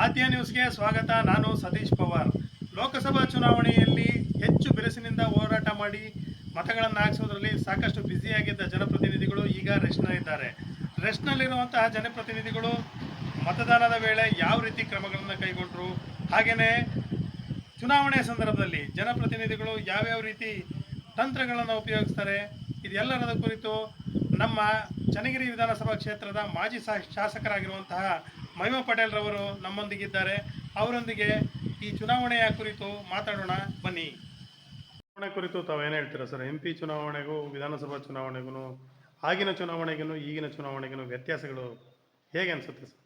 ಆದ್ಯ ನ್ಯೂಸ್ಗೆ ಸ್ವಾಗತ. ನಾನು ಸತೀಶ್ ಪವಾರ್. ಲೋಕಸಭಾ ಚುನಾವಣೆಯಲ್ಲಿ ಹೆಚ್ಚು ಬಿರುಸಿನಿಂದ ಹೋರಾಟ ಮಾಡಿ ಮತಗಳನ್ನು ಹಾಕಿಸೋದ್ರಲ್ಲಿ ಸಾಕಷ್ಟು ಬ್ಯುಸಿಯಾಗಿದ್ದ ಜನಪ್ರತಿನಿಧಿಗಳು ಈಗ ರೆಸ್ಟ್ನಲ್ಲಿದ್ದಾರೆ ರೆಸ್ಟ್ನಲ್ಲಿರುವಂತಹ ಜನಪ್ರತಿನಿಧಿಗಳು ಮತದಾನದ ವೇಳೆ ಯಾವ ರೀತಿ ಕ್ರಮಗಳನ್ನು ಕೈಗೊಂಡರು? ಹಾಗೆಯೇ ಚುನಾವಣೆ ಸಂದರ್ಭದಲ್ಲಿ ಜನಪ್ರತಿನಿಧಿಗಳು ಯಾವ್ಯಾವ ರೀತಿ ತಂತ್ರಗಳನ್ನು ಉಪಯೋಗಿಸ್ತಾರೆ? ಇದೆಲ್ಲರದ ಕುರಿತು ನಮ್ಮ ಚನ್ನಗಿರಿ ವಿಧಾನಸಭಾ ಕ್ಷೇತ್ರದ ಮಾಜಿ ಶಾಸಕರಾಗಿರುವಂತಹ ಮಹಿಮಾ ಪಟೇಲ್ ರವರು ನಮ್ಮೊಂದಿಗಿದ್ದಾರೆ. ಅವರೊಂದಿಗೆ ಈ ಚುನಾವಣೆಯ ಕುರಿತು ಮಾತಾಡೋಣ. ಬನ್ನಿ. ಚುನಾವಣೆ ಕುರಿತು ತಾವೇನು ಹೇಳ್ತೀರಾ ಸರ್? ಎಂ ಪಿ ಚುನಾವಣೆಗೂ ವಿಧಾನಸಭಾ ಚುನಾವಣೆಗೂ ಆಗಿನ ಚುನಾವಣೆಗೂ ಈಗಿನ ಚುನಾವಣೆಗೂ ವ್ಯತ್ಯಾಸಗಳು ಹೇಗೆ ಅನಿಸುತ್ತೆ ಸರ್?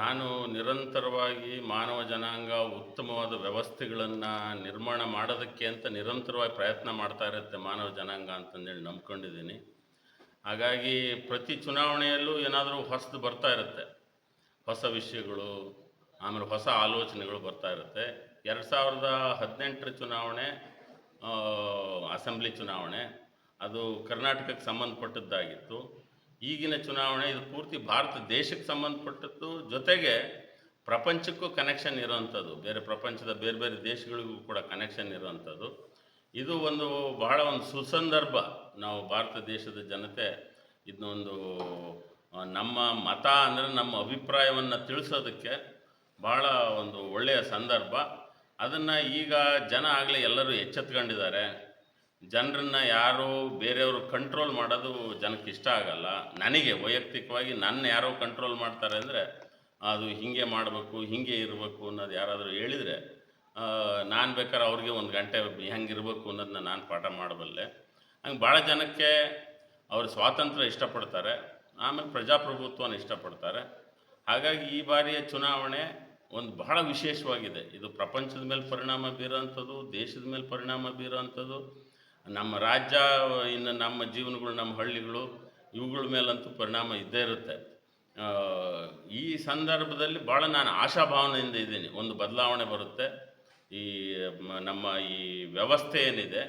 ನಾನು ನಿರಂತರವಾಗಿ ಮಾನವ ಜನಾಂಗ ಉತ್ತಮವಾದ ವ್ಯವಸ್ಥೆಗಳನ್ನು ನಿರ್ಮಾಣ ಮಾಡೋದಕ್ಕೆ ಅಂತ ನಿರಂತರವಾಗಿ ಪ್ರಯತ್ನ ಮಾಡ್ತಾ ಇರುತ್ತೆ ಮಾನವ ಜನಾಂಗ ಅಂತಂದೇಳಿ ನಂಬ್ಕೊಂಡಿದ್ದೀನಿ. ಹಾಗಾಗಿ ಪ್ರತಿ ಚುನಾವಣೆಯಲ್ಲೂ ಏನಾದರೂ ಹೊಸದು ಬರ್ತಾ ಇರುತ್ತೆ. ಹೊಸ ವಿಷಯಗಳು, ಆಮೇಲೆ ಹೊಸ ಆಲೋಚನೆಗಳು ಬರ್ತಾ ಇರುತ್ತೆ. ಎರಡು ಸಾವಿರದ ಹದಿನೆಂಟರ ಚುನಾವಣೆ ಅಸೆಂಬ್ಲಿ ಚುನಾವಣೆ, ಅದು ಕರ್ನಾಟಕಕ್ಕೆ ಸಂಬಂಧಪಟ್ಟದ್ದಾಗಿತ್ತು. ಈಗಿನ ಚುನಾವಣೆ ಇದು ಪೂರ್ತಿ ಭಾರತ ದೇಶಕ್ಕೆ ಸಂಬಂಧಪಟ್ಟದ್ದು. ಜೊತೆಗೆ ಪ್ರಪಂಚಕ್ಕೂ ಕನೆಕ್ಷನ್ ಇರೋವಂಥದ್ದು. ಬೇರೆ ಪ್ರಪಂಚದ ಬೇರೆ ಬೇರೆ ದೇಶಗಳಿಗೂ ಕೂಡ ಕನೆಕ್ಷನ್ ಇರೋವಂಥದ್ದು. ಇದು ಒಂದು ಬಹಳ ಒಂದು ಸುಸಂದರ್ಭ ನಾವು ಭಾರತ ದೇಶದ ಜನತೆ ಇದನ್ನೊಂದು ನಮ್ಮ ಮತ ಅಂದರೆ ನಮ್ಮ ಅಭಿಪ್ರಾಯವನ್ನು ತಿಳಿಸೋದಕ್ಕೆ ಬಹಳ ಒಂದು ಒಳ್ಳೆಯ ಸಂದರ್ಭ. ಅದನ್ನು ಈಗ ಜನ ಆಗಲೇ ಎಲ್ಲರೂ ಎಚ್ಚೆತ್ಕೊಂಡಿದ್ದಾರೆ. ಜನರನ್ನ ಯಾರು ಬೇರೆಯವರು ಕಂಟ್ರೋಲ್ ಮಾಡೋದು ಜನಕ್ಕೆ ಇಷ್ಟ ಆಗಲ್ಲ. ನನಗೆ ವೈಯಕ್ತಿಕವಾಗಿ ನನ್ನ ಯಾರೋ ಕಂಟ್ರೋಲ್ ಮಾಡ್ತಾರೆ ಅಂದರೆ ಅದು ಹೀಗೆ ಮಾಡಬೇಕು, ಹೀಗೆ ಇರಬೇಕು ಅನ್ನೋದು ಯಾರಾದರೂ ಹೇಳಿದರೆ ನಾನು ಬೇಕಾದ್ರೆ ಅವ್ರಿಗೆ ಒಂದು ಗಂಟೆ ಹೆಂಗೆ ಇರಬೇಕು ಅನ್ನೋದನ್ನ ನಾನು ಪಾಠ ಮಾಡಬಲ್ಲೆ. ಹಂಗೆ ಭಾಳ ಜನಕ್ಕೆ ಅವರು ಸ್ವಾತಂತ್ರ್ಯ ಇಷ್ಟಪಡ್ತಾರೆ, ಆಮೇಲೆ ಪ್ರಜಾಪ್ರಭುತ್ವನ ಇಷ್ಟಪಡ್ತಾರೆ. ಹಾಗಾಗಿ ಈ ಬಾರಿಯ ಚುನಾವಣೆ ಒಂದು ಬಹಳ ವಿಶೇಷವಾಗಿದೆ. ಇದು ಪ್ರಪಂಚದ ಮೇಲೆ ಪರಿಣಾಮ ಬೀರೋವಂಥದ್ದು, ದೇಶದ ಮೇಲೆ ಪರಿಣಾಮ ಬೀರೋವಂಥದ್ದು. ನಮ್ಮ ರಾಜ್ಯ, ಇನ್ನು ನಮ್ಮ ಜೀವನಗಳು, ನಮ್ಮ ಹಳ್ಳಿಗಳು, ಇವುಗಳ ಮೇಲಂತೂ ಪರಿಣಾಮ ಇದ್ದೇ ಇರುತ್ತೆ. ಈ ಸಂದರ್ಭದಲ್ಲಿ ಭಾಳ ನಾನು ಆಶಾಭಾವನೆಯಿಂದ ಇದ್ದೀನಿ. ಒಂದು ಬದಲಾವಣೆ ಬರುತ್ತೆ. ಈ ನಮ್ಮ ಈ ವ್ಯವಸ್ಥೆ ಏನಿದೆ,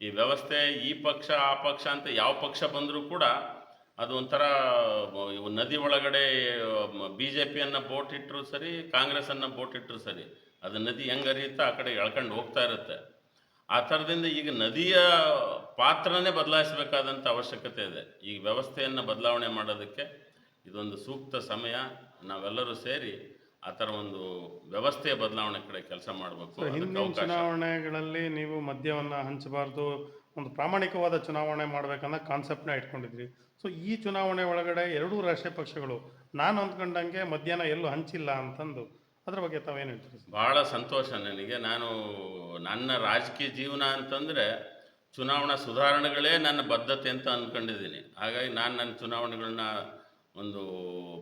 ಈ ವ್ಯವಸ್ಥೆ ಈ ಪಕ್ಷ, ಆ ಪಕ್ಷ ಅಂತ ಯಾವ ಪಕ್ಷ ಬಂದರೂ ಕೂಡ ಅದು ಒಂಥರ ನದಿ ಒಳಗಡೆ ಬಿ ಜೆ ಪಿಯನ್ನು ಬೋಟ್ ಇಟ್ಟರು ಸರಿ, ಕಾಂಗ್ರೆಸ್ಸನ್ನು ಬೋಟ್ ಇಟ್ಟರು ಸರಿ, ಅದು ನದಿ ಹೆಂಗೆ ಹರಿಯುತ್ತೋ ಆ ಕಡೆ ಎಳ್ಕೊಂಡು ಹೋಗ್ತಾ ಇರುತ್ತೆ. ಆ ಥರದಿಂದ ಈಗ ನದಿಯ ಪಾತ್ರನೇ ಬದಲಾಯಿಸಬೇಕಾದಂಥ ಅವಶ್ಯಕತೆ ಇದೆ. ಈ ವ್ಯವಸ್ಥೆಯನ್ನು ಬದಲಾವಣೆ ಮಾಡೋದಕ್ಕೆ ಇದೊಂದು ಸೂಕ್ತ ಸಮಯ. ನಾವೆಲ್ಲರೂ ಸೇರಿ ಆ ಥರ ಒಂದು ವ್ಯವಸ್ಥೆಯ ಬದಲಾವಣೆ ಕಡೆ ಕೆಲಸ ಮಾಡಬೇಕು ಹಿಂದಿನ ಚುನಾವಣೆಗಳಲ್ಲಿ ನೀವು ಮದ್ಯವನ್ನು ಹಂಚಬಾರ್ದು ಒಂದು ಪ್ರಾಮಾಣಿಕವಾದ ಚುನಾವಣೆ ಮಾಡಬೇಕನ್ನೋ ಕಾನ್ಸೆಪ್ಟ್ನ ಇಟ್ಕೊಂಡಿದ್ರಿ. ಸೊ ಈ ಚುನಾವಣೆ ಒಳಗಡೆ ಎರಡೂ ರಾಷ್ಟ್ರೀಯ ಪಕ್ಷಗಳು ನಾನು ಅಂದ್ಕೊಂಡಂಗೆ ಮಧ್ಯಾಹ್ನ ಎಲ್ಲೂ ಹಂಚಿಲ್ಲ ಅಂತಂದು ಅದ್ರ ಬಗ್ಗೆ ತಾವೇನು ಹೇಳ್ತೀರಿ ಭಾಳ ಸಂತೋಷ ನನಗೆ. ನಾನು ನನ್ನ ರಾಜಕೀಯ ಜೀವನ ಅಂತಂದರೆ ಚುನಾವಣಾ ಸುಧಾರಣೆಗಳೇ ನನ್ನ ಬದ್ಧತೆ ಅಂತ ಅಂದ್ಕೊಂಡಿದ್ದೀನಿ ಹಾಗಾಗಿ ನಾನು ನನ್ನ ಚುನಾವಣೆಗಳನ್ನ ಒಂದು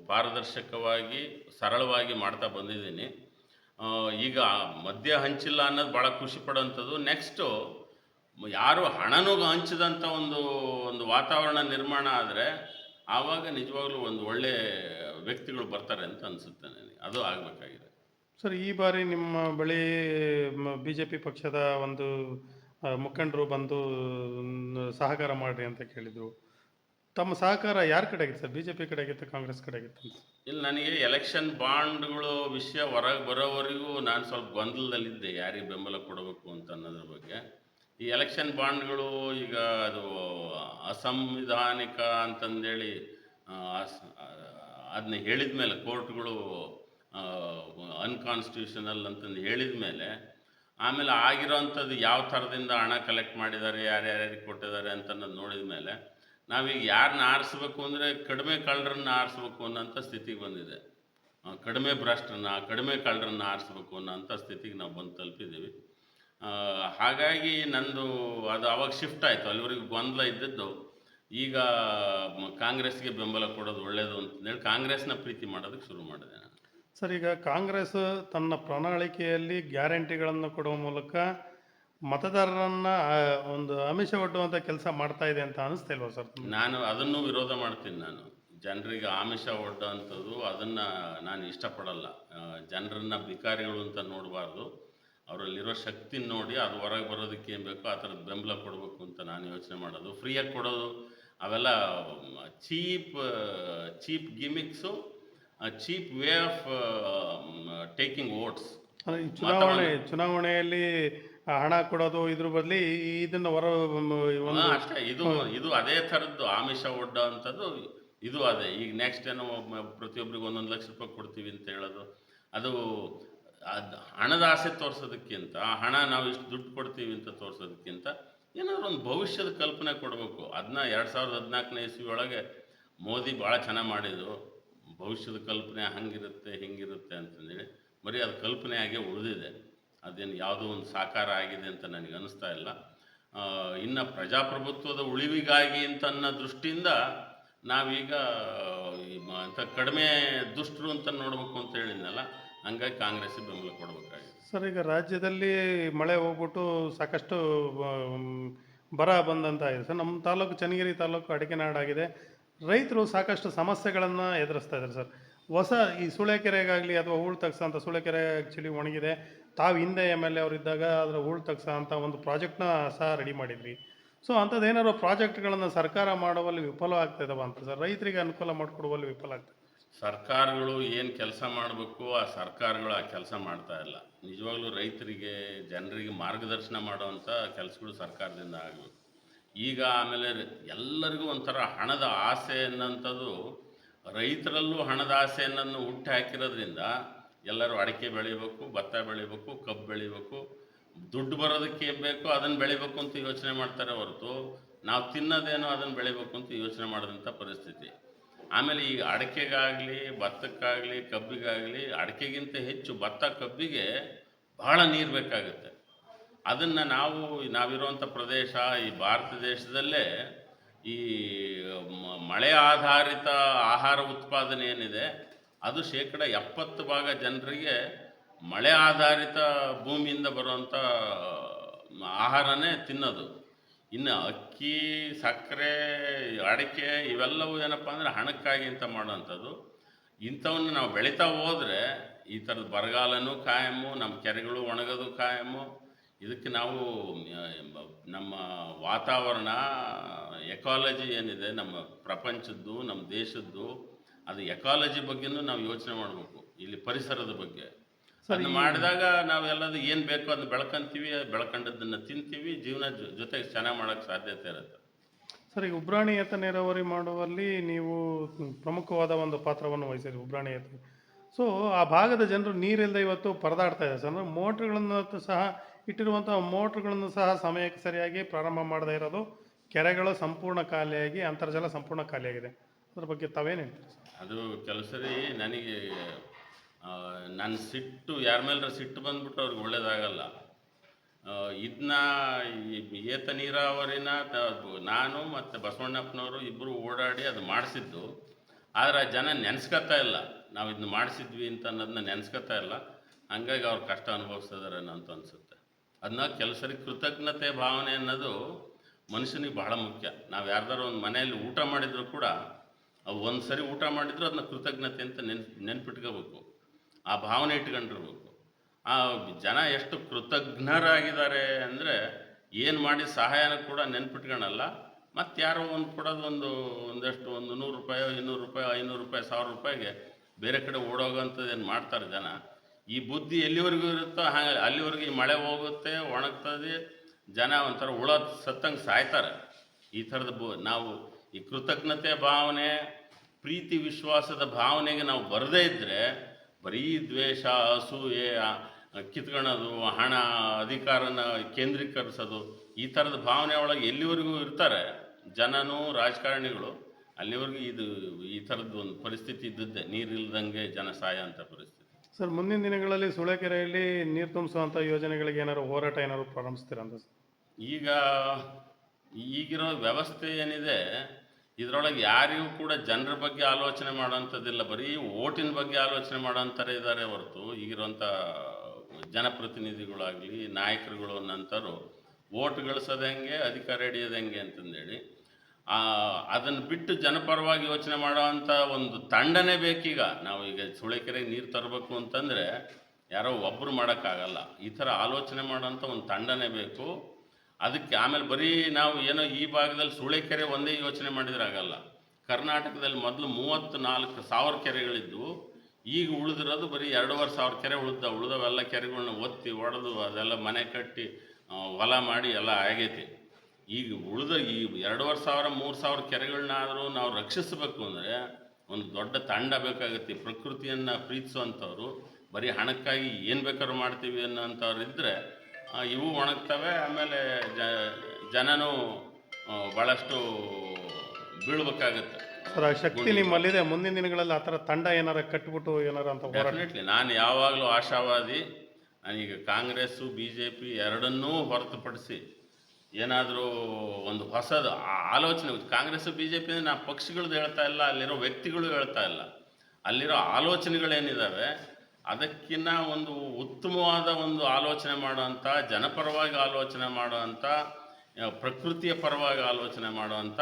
ಪಾರದರ್ಶಕವಾಗಿ, ಸರಳವಾಗಿ ಮಾಡ್ತಾ ಬಂದಿದ್ದೀನಿ. ಈಗ ಮದ್ಯ ಹಂಚಿಲ್ಲ ಅನ್ನೋದು ಭಾಳ ಖುಷಿ ಪಡೋಂಥದ್ದು ನೆಕ್ಸ್ಟು ಯಾರು ಹಣನೂ ಹಂಚಿದಂಥ ಒಂದು ಒಂದು ವಾತಾವರಣ ನಿರ್ಮಾಣ ಆದರೆ ಆವಾಗ ನಿಜವಾಗ್ಲೂ ಒಂದು ಒಳ್ಳೆ ವ್ಯಕ್ತಿಗಳು ಬರ್ತಾರೆ ಅಂತ ಅನಿಸುತ್ತೆ ನನಗೆ. ಅದು ಆಗಬೇಕಾಗಿದೆ. ಸರ್, ಈ ಬಾರಿ ನಿಮ್ಮ ಬಳಿ ಬಿ ಜೆ ಪಿ ಪಕ್ಷದ ಒಂದು ಮುಖಂಡರು ಬಂದು ಸಹಕಾರ ಮಾಡಿರಿ ಅಂತ ಕೇಳಿದರು. ತಮ್ಮ ಸಹಕಾರ ಯಾರ ಕಡೆಗಿತ್ತು ಸರ್? ಬಿ ಜೆ ಪಿ ಕಡೆಗಿತ್ತು ಕಾಂಗ್ರೆಸ್ ಕಡೆ ಆಗಿತ್ತು ಇಲ್ಲಿ, ನನಗೆ ಎಲೆಕ್ಷನ್ ಬಾಂಡ್ಗಳು ವಿಷಯ ಹೊರಗೆ ಬರೋವರೆಗೂ ನಾನು ಸ್ವಲ್ಪ ಗೊಂದಲದಲ್ಲಿದ್ದೆ. ಯಾರಿಗೆ ಬೆಂಬಲ ಕೊಡಬೇಕು ಅಂತ ಅನ್ನೋದ್ರ ಬಗ್ಗೆ. ಈ ಎಲೆಕ್ಷನ್ ಬಾಂಡ್ಗಳು ಈಗ ಅದು ಅಸಂವಿಧಾನಿಕ ಅಂತಂದೇಳಿ ಅದನ್ನ ಹೇಳಿದ ಮೇಲೆ ಕೋರ್ಟ್ಗಳು ಅನ್ಕಾನ್ಸ್ಟಿಟ್ಯೂಷನಲ್ ಅಂತಂದು ಹೇಳಿದ ಮೇಲೆ ಆಮೇಲೆ ಆಗಿರೋವಂಥದ್ದು ಯಾವ ಥರದಿಂದ ಹಣ ಕಲೆಕ್ಟ್ ಮಾಡಿದ್ದಾರೆ ಯಾರ್ಯಾರಿಗೆ ಕೊಟ್ಟಿದ್ದಾರೆ ಅಂತ ಅನ್ನೋದು ನೋಡಿದ ಮೇಲೆ ನಾವೀಗ ಯಾರನ್ನ ಆರಿಸ್ಬೇಕು ಅಂದರೆ ಕಡಿಮೆ ಕಳ್ಳರನ್ನ ಆರಿಸ್ಬೇಕು ಅನ್ನೋಂಥ ಸ್ಥಿತಿಗೆ ಬಂದಿದೆ. ಕಡಿಮೆ ಭ್ರಷ್ಟರನ್ನ, ಕಡಿಮೆ ಕಳ್ಳರನ್ನ ಆರಿಸ್ಬೇಕು ಅನ್ನೋಂಥ ಸ್ಥಿತಿಗೆ ನಾವು ಬಂದು ತಲುಪಿದ್ದೀವಿ. ಹಾಗಾಗಿ ನಂದು ಅದು ಅವಾಗ ಶಿಫ್ಟ್ ಆಯಿತು. ಅಲ್ಲಿವರೆಗೂ ಗೊಂದಲ ಇದ್ದದ್ದು. ಈಗ ಕಾಂಗ್ರೆಸ್ಗೆ ಬೆಂಬಲ ಕೊಡೋದು ಒಳ್ಳೆಯದು ಅಂತಂದೇಳಿ ಕಾಂಗ್ರೆಸ್ನ ಪ್ರೀತಿ ಮಾಡೋದಕ್ಕೆ ಶುರು ಮಾಡಿದೆ ನಾನು. ಸರ್, ಈಗ ಕಾಂಗ್ರೆಸ್ ತನ್ನ ಪ್ರಣಾಳಿಕೆಯಲ್ಲಿ ಗ್ಯಾರಂಟಿಗಳನ್ನು ಕೊಡುವ ಮೂಲಕ ಮತದಾರರನ್ನ ಒಂದು ಆಮಿಷ ಒಡ್ಡುವಂಥ ಕೆಲಸ ಮಾಡ್ತಾ ಇದೆ ಅಂತ ಅನಿಸ್ತಿಲ್ಲ ಸರ್? ನಾನು ಅದನ್ನು ವಿರೋಧ ಮಾಡ್ತೀನಿ ನಾನು. ಜನರಿಗೆ ಆಮಿಷ ಒಡ್ಡುವಂಥದ್ದು ಅದನ್ನು ನಾನು ಇಷ್ಟಪಡಲ್ಲ. ಜನರನ್ನ ಭಿಕಾರಿಗಳು ಅಂತ ನೋಡಬಾರ್ದು. ಅವರಲ್ಲಿರೋ ಶಕ್ತಿ ನೋಡಿ ಅದು ಹೊರಗೆ ಬರೋದಕ್ಕೆ ಏನು ಬೇಕೋ ಆ ಥರದ ಬೆಂಬಲ ಕೊಡಬೇಕು ಅಂತ ನಾನು ಯೋಚನೆ ಮಾಡೋದು. ಫ್ರೀಯಾಗಿ ಕೊಡೋದು ಅವೆಲ್ಲ cheap cheap gimmicks cheap way of taking votes. ಚುನಾವಣೆ ಚುನಾವಣೆಯಲ್ಲಿ ಹಣ ಕೊಡೋದು ಇದ್ರ ಬದಲಿ ಇದನ್ನ ಹೊರ ಒಂದು ಅಷ್ಟೇ. ಇದು ಇದು ಅದೇ ಥರದ್ದು ಆಮಿಷ ಒಡ್ಡ ಅಂಥದ್ದು ಇದು ಅದೇ. ಈಗ ನೆಕ್ಸ್ಟ್ ಏನೋ ಪ್ರತಿಯೊಬ್ಬರಿಗೆ ಒಂದೊಂದು ಲಕ್ಷ ರೂಪಾಯಿ ಕೊಡ್ತೀವಿ ಅಂತ ಹೇಳೋದು. ಅದು ಅದು ಹಣದ ಆಸೆ ತೋರಿಸೋದಕ್ಕಿಂತ ಆ ಹಣ ನಾವು ಇಷ್ಟು ದುಡ್ಡು ಕೊಡ್ತೀವಿ ಅಂತ ತೋರಿಸೋದಕ್ಕಿಂತ ಏನಾದ್ರು ಒಂದು ಭವಿಷ್ಯದ ಕಲ್ಪನೆ ಕೊಡಬೇಕು. ಅದನ್ನ ಎರಡು ಸಾವಿರದ ಹದಿನಾಲ್ಕನೇ ಇಸ್ವಿ ಒಳಗೆ ಮೋದಿ ಭಾಳ ಚೆನ್ನಾಗಿ ಮಾಡಿದ್ರು ಭವಿಷ್ಯದ ಕಲ್ಪನೆ ಹಂಗಿರುತ್ತೆ ಹಿಂಗಿರುತ್ತೆ ಅಂತಂದೇಳಿ. ಬರೀ ಅದು ಕಲ್ಪನೆ ಆಗೇ ಉಳಿದಿದೆ. ಅದೇನು ಯಾವುದೋ ಒಂದು ಸಾಕಾರ ಆಗಿದೆ ಅಂತ ನನಗೆ ಅನಿಸ್ತಾ ಇಲ್ಲ. ಇನ್ನು ಪ್ರಜಾಪ್ರಭುತ್ವದ ಉಳಿವಿಗಾಗಿ ಅಂತ ಅನ್ನೋ ದೃಷ್ಟಿಯಿಂದ ನಾವೀಗ ಅಂತ ಕಡಿಮೆ ದುಷ್ಟರು ಅಂತ ನೋಡಬೇಕು ಅಂತ ಹೇಳಿದ್ನಲ್ಲ, ಹಂಗಾಗಿ ಕಾಂಗ್ರೆಸ್ ಬೆಂಬಲ ಕೊಡಬೇಕಾಗಿದೆ. ಸರ್, ಈಗ ರಾಜ್ಯದಲ್ಲಿ ಮಳೆ ಹೋಗ್ಬಿಟ್ಟು ಸಾಕಷ್ಟು ಬರ ಬಂದಂತ ಇದೆ. ಸರ್, ನಮ್ಮ ತಾಲೂಕು ಚನ್ನಗಿರಿ ತಾಲೂಕು ಅಡಿಕೆ ನಾಡಾಗಿದೆ ರೈತರು ಸಾಕಷ್ಟು ಸಮಸ್ಯೆಗಳನ್ನು ಎದುರಿಸ್ತಾ ಇದ್ದಾರೆ ಸರ್. ಹೊಸ ಈ ಸುಳೆಕೆರೆಗಾಗಲಿ ಅಥವಾ ಹೂಳು ತೆಗ್ಸೋಂಥ ಅಂತ ಸುಳೆಕೆರೆ ಆ್ಯಕ್ಚುಲಿ ಒಣಗಿದೆ. ತಾವು ಹಿಂದೆ ಎಂ ಎಲ್ ಎ ಅವರಿದ್ದಾಗ ಅದರ ಹೂಳು ತಗ್ಸ ಅಂತ ಒಂದು ಪ್ರಾಜೆಕ್ಟ್ನ ಸಹ ರೆಡಿ ಮಾಡಿದ್ರಿ ಸೊ ಅಂಥದ್ದು ಪ್ರಾಜೆಕ್ಟ್ಗಳನ್ನು ಸರ್ಕಾರ ಮಾಡುವಲ್ಲಿ ವಿಫಲ ಆಗ್ತಾ ಇದಾವ ಅಂತ ಸರ್? ರೈತರಿಗೆ ಅನುಕೂಲ ಮಾಡಿಕೊಡುವಲ್ಲಿ ವಿಫಲ ಆಗ್ತದೆ. ಸರ್ಕಾರಗಳು ಏನು ಕೆಲಸ ಮಾಡಬೇಕು ಆ ಸರ್ಕಾರಗಳು ಆ ಕೆಲಸ ಮಾಡ್ತಾ ಇಲ್ಲ. ನಿಜವಾಗ್ಲೂ ರೈತರಿಗೆ, ಜನರಿಗೆ ಮಾರ್ಗದರ್ಶನ ಮಾಡುವಂಥ ಕೆಲಸಗಳು ಸರ್ಕಾರದಿಂದ ಆಗಬೇಕು. ಈಗ ಆಮೇಲೆ ಎಲ್ಲರಿಗೂ ಒಂಥರ ಹಣದ ಆಸೆ ಅನ್ನೋಂಥದ್ದು ರೈತರಲ್ಲೂ ಹಣದ ಆಸೆ ಅನ್ನೋದನ್ನು ಹುಟ್ಟು ಹಾಕಿರೋದ್ರಿಂದ ಎಲ್ಲರೂ ಅಡಿಕೆ ಬೆಳಿಬೇಕು, ಭತ್ತ ಬೆಳಿಬೇಕು, ಕಬ್ಬು ಬೆಳಿಬೇಕು. ದುಡ್ಡು ಬರೋದಕ್ಕೆ ಏನು ಬೇಕೋ ಅದನ್ನು ಬೆಳಿಬೇಕು ಅಂತ ಯೋಚನೆ ಮಾಡ್ತಾರೆ ಹೊರತು ನಾವು ತಿನ್ನೋದೇನೋ ಅದನ್ನು ಬೆಳಿಬೇಕು ಅಂತ ಯೋಚನೆ ಮಾಡಿದಂಥ ಪರಿಸ್ಥಿತಿ. ಆಮೇಲೆ ಈ ಅಡಿಕೆಗಾಗಲಿ, ಭತ್ತಕ್ಕಾಗಲಿ, ಕಬ್ಬಿಗಾಗಲಿ, ಅಡಿಕೆಗಿಂತ ಹೆಚ್ಚು ಭತ್ತ, ಕಬ್ಬಿಗೆ ಬಹಳ ನೀರು ಬೇಕಾಗುತ್ತೆ. ಅದನ್ನು ನಾವು ನಾವಿರುವಂಥ ಪ್ರದೇಶ, ಈ ಭಾರತ ದೇಶದಲ್ಲೇ ಈ ಮಳೆ ಆಧಾರಿತ ಆಹಾರ ಉತ್ಪಾದನೆ ಏನಿದೆ ಅದು ಶೇಕಡ ಎಪ್ಪತ್ತು ಭಾಗ ಜನರಿಗೆ ಮಳೆ ಆಧಾರಿತ ಭೂಮಿಯಿಂದ ಬರುವಂಥ ಆಹಾರನೇ ತಿನ್ನೋದು. ಇನ್ನು ಅಕ್ಕಿ, ಸಕ್ಕರೆ, ಅಡಿಕೆ ಇವೆಲ್ಲವೂ ಏನಪ್ಪ ಅಂದರೆ ಹಣಕ್ಕಾಗಿ ಅಂತ ಮಾಡೋವಂಥದ್ದು. ಇಂಥವನ್ನು ನಾವು ಬೆಳೀತಾ ಹೋದರೆ ಈ ಥರದ ಬರಗಾಲನೂ ಕಾಯಮು, ನಮ್ಮ ಕೆರೆಗಳು ಒಣಗೋದು ಕಾಯಮು. ಇದಕ್ಕೆ ನಾವು ನಮ್ಮ ವಾತಾವರಣ, ಎಕಾಲಜಿ ಏನಿದೆ, ನಮ್ಮ ಪ್ರಪಂಚದ್ದು, ನಮ್ಮ ದೇಶದ್ದು ಅದು ಎಕಾಲಜಿ ಬಗ್ಗೆನೂ ನಾವು ಯೋಚನೆ ಮಾಡಬೇಕು. ಇಲ್ಲಿ ಪರಿಸರದ ಬಗ್ಗೆ. ಅದನ್ನ ಮಾಡಿದಾಗ ನಾವೆಲ್ಲದು ಏನು ಬೇಕೋ ಅದನ್ನ ಬೆಳ್ಕೊಂತೀವಿ ಬೆಳ್ಕೊಂಡದ್ದನ್ನು ತಿಂತೀವಿ ಜೀವನ ಜೊತೆಗೆ ಚೆನ್ನಾಗಿ ಮಾಡೋಕ್ಕೆ ಸಾಧ್ಯತೆ ಇರುತ್ತೆ. ಸರ್ ಈಗ ಉಬ್ರಾಣಿ ಏತ ನೀರಾವರಿ ಮಾಡುವಲ್ಲಿ ನೀವು ಪ್ರಮುಖವಾದ ಒಂದು ಪಾತ್ರವನ್ನು ವಹಿಸಿರಿ ಉಬ್ರಾಣಿ ಏತ. ಸೊ ಆ ಭಾಗದ ಜನರು ನೀರಿಲ್ಲದೆ ಇವತ್ತು ಪರದಾಡ್ತಾ ಇದ್ದಾರೆ. ಸರ್ ಅಂದರೆ ಮೋಟ್ರ್ಗಳನ್ನು ಸಹ ಇಟ್ಟಿರುವಂಥ ಮೋಟ್ರ್ಗಳನ್ನು ಸಹ ಸಮಯಕ್ಕೆ ಸರಿಯಾಗಿ ಪ್ರಾರಂಭ ಮಾಡದೇ ಇರೋದು. ಕೆರೆಗಳು ಸಂಪೂರ್ಣ ಖಾಲಿಯಾಗಿ ಅಂತರ್ಜಲ ಸಂಪೂರ್ಣ ಖಾಲಿಯಾಗಿದೆ. ಅದ್ರ ಬಗ್ಗೆ ತಾವೇನು ಹೇಳ್ತೀರಿ ಅದು ಕೆಲವು ಸರಿ ನನಗೆ ನನ್ನ ಸಿಟ್ಟು, ಯಾರ ಮೇಲರ ಸಿಟ್ಟು ಬಂದ್ಬಿಟ್ಟು ಅವ್ರಿಗೆ ಒಳ್ಳೇದಾಗಲ್ಲ. ಇದನ್ನ ಏತ ನೀರಾವರಿನ ನಾನು ಮತ್ತು ಬಸವಣ್ಣಪ್ಪನವರು ಇಬ್ಬರು ಓಡಾಡಿ ಅದು ಮಾಡಿಸಿದ್ದು. ಆದರೆ ಆ ಜನ ನೆನೆಸ್ಕೊತಾ ಇಲ್ಲ. ನಾವು ಇದನ್ನ ಮಾಡಿಸಿದ್ವಿ ಅಂತ ಅನ್ನೋದನ್ನ ನೆನೆಸ್ಕೊತಾ ಇಲ್ಲ. ಹಂಗಾಗಿ ಅವ್ರು ಕಷ್ಟ ಅನುಭವಿಸ್ತಿದ್ದಾರೆ ಅಂತ ಅನಿಸುತ್ತೆ. ಅದನ್ನ ಕೆಲವು ಸರಿ ಕೃತಜ್ಞತೆ ಭಾವನೆ ಅನ್ನೋದು ಮನುಷ್ಯನಿಗೆ ಬಹಳ ಮುಖ್ಯ. ನಾವು ಯಾರ್ದಾರು ಒಂದು ಮನೆಯಲ್ಲಿ ಊಟ ಮಾಡಿದರೂ ಕೂಡ ಅವು ಒಂದು ಸರಿ ಊಟ ಮಾಡಿದ್ರು ಅದನ್ನ ಕೃತಜ್ಞತೆ ಅಂತ ನೆನ್ಪು ನೆನ್ಪಿಟ್ಕೋಬೇಕು. ಆ ಭಾವನೆ ಇಟ್ಕೊಂಡಿರ್ಬೇಕು. ಆ ಜನ ಎಷ್ಟು ಕೃತಜ್ಞರಾಗಿದ್ದಾರೆ ಅಂದರೆ ಏನು ಮಾಡಿ ಸಹಾಯನ ಕೂಡ ನೆನ್ಪಿಟ್ಕೊಳಲ್ಲ. ಮತ್ತು ಯಾರೋ ಒಂದು ಕೊಡೋದು ಒಂದು, ಒಂದಷ್ಟು ಒಂದು ನೂರು ರೂಪಾಯೋ, ಇನ್ನೂರು ರೂಪಾಯಿ, ಐನೂರು ರೂಪಾಯಿ, ಸಾವಿರ ರೂಪಾಯಿಗೆ ಬೇರೆ ಕಡೆ ಓಡೋಗೋಂಥದ್ದು ಏನು ಮಾಡ್ತಾರೆ ಜನ. ಈ ಬುದ್ಧಿ ಎಲ್ಲಿವರೆಗೂ ಇರುತ್ತೋ ಹಾಗೆ ಅಲ್ಲಿವರೆಗೂ ಈ ಮಳೆ ಹೋಗುತ್ತೆ, ಒಣಗ್ತದೆ, ಜನ ಒಂಥರ ಹುಳ ಸತ್ತಂಗೆ ಸಾಯ್ತಾರೆ. ಈ ಥರದ ಬು, ನಾವು ಈ ಕೃತಜ್ಞತೆ ಭಾವನೆ ಪ್ರೀತಿ ವಿಶ್ವಾಸದ ಭಾವನೆಗೆ ನಾವು ಬರದೇ ಇದ್ದರೆ ಬರೀ ದ್ವೇಷ ಅಸೂಯೆ ಕಿತ್ಕೊಳ್ಳೋದು ಹಣ ಅಧಿಕಾರನ ಕೇಂದ್ರೀಕರಿಸೋದು ಈ ಥರದ ಭಾವನೆ ಒಳಗೆ ಎಲ್ಲಿವರೆಗೂ ಇರ್ತಾರೆ? ಜನನೂ ರಾಜಕಾರಣಿಗಳು. ಅಲ್ಲಿವರೆಗೂ ಇದು ಈ ಥರದ್ದು ಒಂದು ಪರಿಸ್ಥಿತಿ ಇದ್ದದ್ದೇ ನೀರಿಲ್ದಂಗೆ ಜನ ಸಾಯ ಅಂತ ಪರಿಸ್ಥಿತಿ. ಸರ್ ಮುಂದಿನ ದಿನಗಳಲ್ಲಿ ಸುಳೆಕೆರೆಯಲ್ಲಿ ನೀರು ತುಂಬಿಸುವಂಥ ಯೋಜನೆಗಳಿಗೆ ಏನಾದ್ರು ಹೋರಾಟ ಏನಾದ್ರು ಪ್ರಾರಂಭಿಸ್ತೀರಾ ಅಂತ ಈಗ ಈಗಿರೋ ವ್ಯವಸ್ಥೆ ಏನಿದೆ ಇದರೊಳಗೆ ಯಾರಿಗೂ ಕೂಡ ಜನರ ಬಗ್ಗೆ ಆಲೋಚನೆ ಮಾಡೋಂಥದ್ದಿಲ್ಲ ಬರೀ ಓಟಿನ ಬಗ್ಗೆ ಆಲೋಚನೆ ಮಾಡೋಂಥರೇ ಇದ್ದಾರೆ ಹೊರತು ಈಗಿರುವಂಥ ಜನಪ್ರತಿನಿಧಿಗಳಾಗಲಿ, ನಾಯಕರುಗಳು ಅನ್ನಂಥರು ಓಟ್ ಗಳಿಸೋದು ಹೆಂಗೆ, ಅಧಿಕಾರ ಹಿಡಿಯೋದು ಹೆಂಗೆ ಅಂತಂದೇಳಿ ಅದನ್ನು ಬಿಟ್ಟು ಜನಪರವಾಗಿ ಯೋಚನೆ ಮಾಡೋವಂಥ ಒಂದು ತಂಡನೇ ಬೇಕೀಗ. ನಾವು ಈಗ ಸುಳೆಕೆರೆಗೆ ನೀರು ತರಬೇಕು ಅಂತಂದರೆ ಯಾರೋ ಒಬ್ಬರು ಮಾಡೋಕ್ಕಾಗಲ್ಲ. ಈ ಥರ ಆಲೋಚನೆ ಮಾಡೋಂಥ ಒಂದು ತಂಡನೇ ಬೇಕು. ಅದಕ್ಕೆ ಆಮೇಲೆ ಬರೀ ನಾವು ಏನೋ ಈ ಭಾಗದಲ್ಲಿ ಸುಳೆಕೆರೆ ಒಂದೇ ಯೋಚನೆ ಮಾಡಿದ್ರಾಗಲ್ಲ. ಕರ್ನಾಟಕದಲ್ಲಿ ಮೊದಲು ಮೂವತ್ತು ನಾಲ್ಕು ಸಾವಿರ ಕೆರೆಗಳಿದ್ದವು ಈಗ ಉಳಿದಿರೋದು ಬರೀ ಎರಡೂವರೆ ಸಾವಿರ ಕೆರೆ ಉಳಿದ ಉಳಿದವೆಲ್ಲ ಕೆರೆಗಳನ್ನ ಒತ್ತಿ, ಒಡೆದು, ಅದೆಲ್ಲ ಮನೆ ಕಟ್ಟಿ ಹೊಲ ಮಾಡಿ ಎಲ್ಲ ಆಗೈತಿ. ಈಗ ಉಳಿದ ಈ ಎರಡೂವರೆ ಸಾವಿರ, ಮೂರು ಸಾವಿರ ಕೆರೆಗಳನ್ನಾದರೂ ನಾವು ರಕ್ಷಿಸಬೇಕು ಅಂದರೆ ಒಂದು ದೊಡ್ಡ ತಂಡ ಬೇಕಾಗುತ್ತೆ. ಪ್ರಕೃತಿಯನ್ನು ಪ್ರೀತಿಸುವಂಥವ್ರು, ಬರೀ ಹಣಕ್ಕಾಗಿ ಏನು ಬೇಕಾದ್ರೂ ಮಾಡ್ತೀವಿ ಅನ್ನೋಂಥವ್ರು ಇದ್ದರೆ ಇವು ಒಣಗ್ತವೆ ಆಮೇಲೆ ಜ ಜನನೂ ಭಾಳಷ್ಟು ಬೀಳ್ಬೇಕಾಗತ್ತೆ. ಸರ್ ಶಕ್ತಿ ನಿಮ್ಮಲ್ಲಿದೆ? ಮುಂದಿನ ದಿನಗಳಲ್ಲಿ ಆ ಥರ ತಂಡ ಏನಾರ ಕಟ್ಬಿಟ್ಟು ಏನಾರ ಅಂತ ಡೆಫಿನೆಟ್ಲಿ ನಾನು ಯಾವಾಗಲೂ ಆಶಾವಾದಿ. ನಾನೀಗ ಕಾಂಗ್ರೆಸ್ಸು ಬಿ ಜೆ ಪಿ ಎರಡನ್ನೂ ಹೊರತುಪಡಿಸಿ ಏನಾದರೂ ಒಂದು ಹೊಸದು ಆಲೋಚನೆ ಕಾಂಗ್ರೆಸ್ ಬಿ ಜೆ ಪಿ ಅಂದರೆ ನಾ ಪಕ್ಷಗಳದ್ದು ಹೇಳ್ತಾ ಇಲ್ಲ ಅಲ್ಲಿರೋ ವ್ಯಕ್ತಿಗಳು ಹೇಳ್ತಾ ಇಲ್ಲ. ಅಲ್ಲಿರೋ ಆಲೋಚನೆಗಳೇನಿದ್ದಾವೆ ಅದಕ್ಕಿಂತ ಒಂದು ಉತ್ತಮವಾದ ಒಂದು ಆಲೋಚನೆ ಮಾಡುವಂಥ, ಜನಪರವಾಗಿ ಆಲೋಚನೆ ಮಾಡುವಂಥ ಪ್ರಕೃತಿಯ ಪರವಾಗಿ ಆಲೋಚನೆ ಮಾಡುವಂಥ,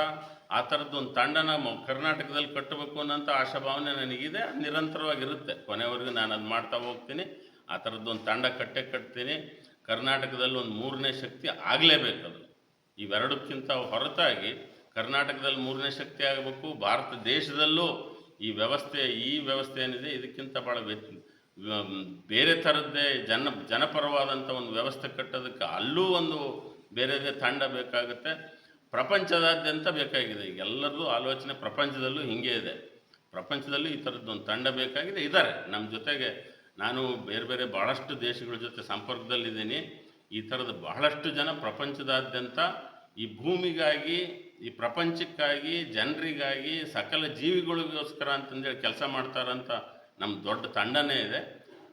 ಆ ಥರದ್ದು ಒಂದು ತಂಡನ ಕರ್ನಾಟಕದಲ್ಲಿ ಕಟ್ಟಬೇಕು ಅನ್ನೋಂಥ ಆಶಾಭಾವನೆ ನನಗಿದೆ. ನಿರಂತರವಾಗಿರುತ್ತೆ. ಕೊನೆವರೆಗೂ ನಾನು ಅದು ಮಾಡ್ತಾ ಹೋಗ್ತೀನಿ. ಆ ಥರದ್ದು ಒಂದು ತಂಡ ಕಟ್ಟೆ ಕಟ್ತೀನಿ. ಕರ್ನಾಟಕದಲ್ಲಿ ಒಂದು ಮೂರನೇ ಶಕ್ತಿ ಆಗಲೇಬೇಕು ಅದು. ಇವೆರಡಕ್ಕಿಂತ ಹೊರತಾಗಿ ಕರ್ನಾಟಕದಲ್ಲಿ ಮೂರನೇ ಶಕ್ತಿ ಆಗಬೇಕು. ಭಾರತ ದೇಶದಲ್ಲೂ ಈ ವ್ಯವಸ್ಥೆ ಈ ವ್ಯವಸ್ಥೆ ಏನಿದೆ, ಇದಕ್ಕಿಂತ ಭಾಳ ವ್ಯತ್ ವ- ಬೇರೆ ಥರದ್ದೇ ಜನ, ಜನಪರವಾದಂಥ ಒಂದು ವ್ಯವಸ್ಥೆ ಕಟ್ಟೋದಕ್ಕೆ ಅಲ್ಲೂ ಒಂದು ಬೇರೆದೇ ತಂಡ ಬೇಕಾಗುತ್ತೆ. ಪ್ರಪಂಚದಾದ್ಯಂತ ಬೇಕಾಗಿದೆ. ಈಗ ಎಲ್ಲರದ್ದು ಆಲೋಚನೆ ಪ್ರಪಂಚದಲ್ಲೂ ಹಿಂಗೆ ಇದೆ. ಪ್ರಪಂಚದಲ್ಲೂ ಈ ಥರದ್ದೊಂದು ತಂಡ ಬೇಕಾಗಿದೆ. ಇದ್ದಾರೆ. ನಮ್ಮ ಜೊತೆಗೆ ನಾನು ಬೇರೆ ಬೇರೆ ಭಾಳಷ್ಟು ದೇಶಗಳ ಜೊತೆ ಸಂಪರ್ಕದಲ್ಲಿದ್ದೀನಿ. ಈ ಥರದ ಬಹಳಷ್ಟು ಜನ ಪ್ರಪಂಚದಾದ್ಯಂತ ಈ ಭೂಮಿಗಾಗಿ, ಈ ಪ್ರಪಂಚಕ್ಕಾಗಿ, ಜನರಿಗಾಗಿ ಸಕಲ ಜೀವಿಗಳಿಗೋಸ್ಕರ ಅಂತಂದೇಳಿ ಕೆಲಸ ಮಾಡ್ತಾರಂತ ನಮ್ಮ ದೊಡ್ಡ ತಂಡನೇ ಇದೆ.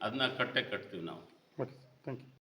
ಅದನ್ನ ಕಟ್ಟೆ ಕಟ್ತೀವಿ ನಾವು. Okay thank you